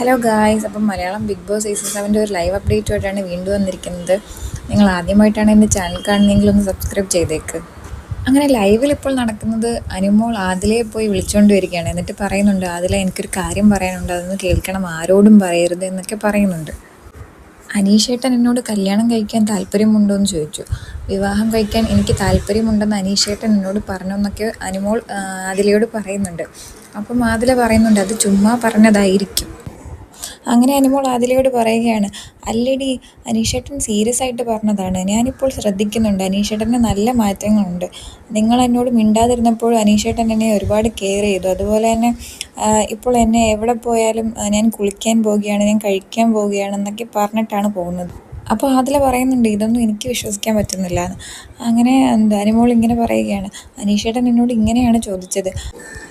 Hello guys അപ്പം Malayalam Bigg Boss season സെവന്റെ ഒരു ലൈവ് അപ്ഡേറ്റുമായിട്ടാണ് വീണ്ടും വന്നിരിക്കുന്നത്. നിങ്ങൾ ആദ്യമായിട്ടാണ് എന്റെ ചാനൽ കാണുന്നതെങ്കിൽ ഒന്ന് സബ്സ്ക്രൈബ് ചെയ്തേക്ക്. അങ്ങനെ ലൈവിൽ ഇപ്പോൾ നടക്കുന്നത് അനുമോൾ ആദിലയെ പോയി വിളിച്ചുകൊണ്ട് വരികയാണ്. എന്നിട്ട് പറയുന്നുണ്ട് ആദില എനിക്കൊരു കാര്യം പറയാനുണ്ട്. അതൊന്ന് കേൾക്കണം. ആരോടും പറയരുത് എന്നൊക്കെ പറയുന്നുണ്ട്. അനീഷേട്ടൻ എന്നോട് കല്യാണം കഴിക്കാൻ താല്പര്യമുണ്ടോ എന്ന് ചോദിച്ചു. വിവാഹം കഴിക്കാൻ എനിക്ക് താല്പര്യമുണ്ടെന്ന് അനീഷേട്ടൻ എന്നോട് പറഞ്ഞു എന്നൊക്കെ അനുമോൾ ആദിലയോട് പറയുന്നുണ്ട്. അപ്പം ആദില പറയുന്നുണ്ട് അത് ചുമ്മാ പറഞ്ഞതായിരിക്കും. അങ്ങനെ അനുമോൾ ആദിലയോട് പറയുകയാണ് അല്ലടി അനീഷേട്ടൻ സീരിയസ് ആയിട്ട് പറഞ്ഞതാണ്. ഞാനിപ്പോൾ ശ്രദ്ധിക്കുന്നുണ്ട്. അനീഷേട്ടന് നല്ല മാറ്റങ്ങളുണ്ട്. നിങ്ങൾ എന്നോട് മിണ്ടാതിരുന്നപ്പോൾ അനീഷേട്ടൻ എന്നെ ഒരുപാട് കെയർ ചെയ്തു. അതുപോലെ തന്നെ ഇപ്പോൾ എന്നെ എവിടെ പോയാലും ഞാൻ കുളിക്കാൻ പോവുകയാണ് ഞാൻ കഴിക്കാൻ പോവുകയാണ് എന്നൊക്കെ പറഞ്ഞിട്ടാണ് പോകുന്നത്. അപ്പോൾ അതിൽ പറയുന്നുണ്ട് ഇതൊന്നും എനിക്ക് വിശ്വസിക്കാൻ പറ്റുന്നില്ല. എന്ന് അങ്ങനെ അനുമോൾ ഇങ്ങനെ പറയുകയാണ് അനീഷേട്ടൻ എന്നോട് ഇങ്ങനെയാണ് ചോദിച്ചത്.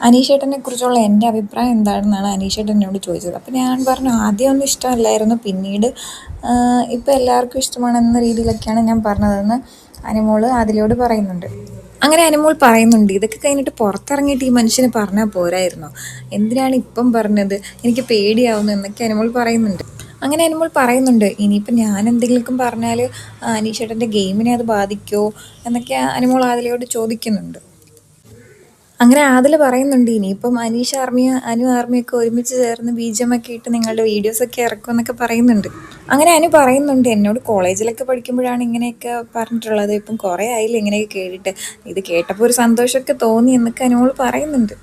അനീഷേട്ടനെ കുറിച്ചുള്ള എന്റെ അഭിപ്രായം എന്താണെന്നാണ് അനീഷേട്ടൻ എന്നോട് ചോദിച്ചത്. അപ്പോൾ ഞാൻ പറഞ്ഞു ആദ്യമൊന്നും ഇഷ്ടമല്ലായിരുന്നു പിന്നീട് ഇപ്പോൾ എല്ലാവർക്കും ഇഷ്ടമാണെന്ന രീതിയിലൊക്കെയാണ് ഞാൻ പറഞ്ഞതെന്ന് അനിമോൾ അതിലോട് പറയുന്നുണ്ട്. അങ്ങനെ അനുമോൾ പറയുന്നുണ്ട് ഇതൊക്കെ കഴിഞ്ഞിട്ട് പുറത്തിറങ്ങിയിട്ട് ഈ മനുഷ്യന് പറഞ്ഞാൽ പോരായിരുന്നോ? എന്തിനാണ് ഇപ്പം പറഞ്ഞത്? എനിക്ക് പേടിയാവുന്നു എന്നൊക്കെ അനുമോൾ പറയുന്നുണ്ട്. അങ്ങനെ അനുമോൾ പറയുന്നുണ്ട് ഇനിയിപ്പോൾ ഞാൻ എന്തെങ്കിലും പറഞ്ഞാൽ അനീഷേട്ടന്റെ ഗെയിമിനെ അത് ബാധിക്കുമോ എന്നൊക്കെ അനുമോൾ ആദിലയോട് ചോദിക്കുന്നുണ്ട്. അങ്ങനെ ആദിൽ പറയുന്നുണ്ട് ഇനിയിപ്പം അനീഷ് ആർമിയും അനു ആർമിയൊക്കെ ഒരുമിച്ച് ചേർന്ന് ബീജമൊക്കെ ഇട്ട് നിങ്ങളുടെ വീഡിയോസൊക്കെ ഇറക്കും എന്നൊക്കെ പറയുന്നുണ്ട്. അങ്ങനെ അനു പറയുന്നുണ്ട് എന്നോട് കോളേജിലൊക്കെ പഠിക്കുമ്പോഴാണ് ഇങ്ങനെയൊക്കെ പറഞ്ഞിട്ടുള്ളത്. ഇപ്പം കുറേ ആയില്ല ഇങ്ങനെയൊക്കെ കേട്ടിട്ട്. ഇത് കേട്ടപ്പോൾ ഒരു സന്തോഷമൊക്കെ തോന്നി എന്നൊക്കെ അനുമോൾ പറയുന്നുണ്ട്.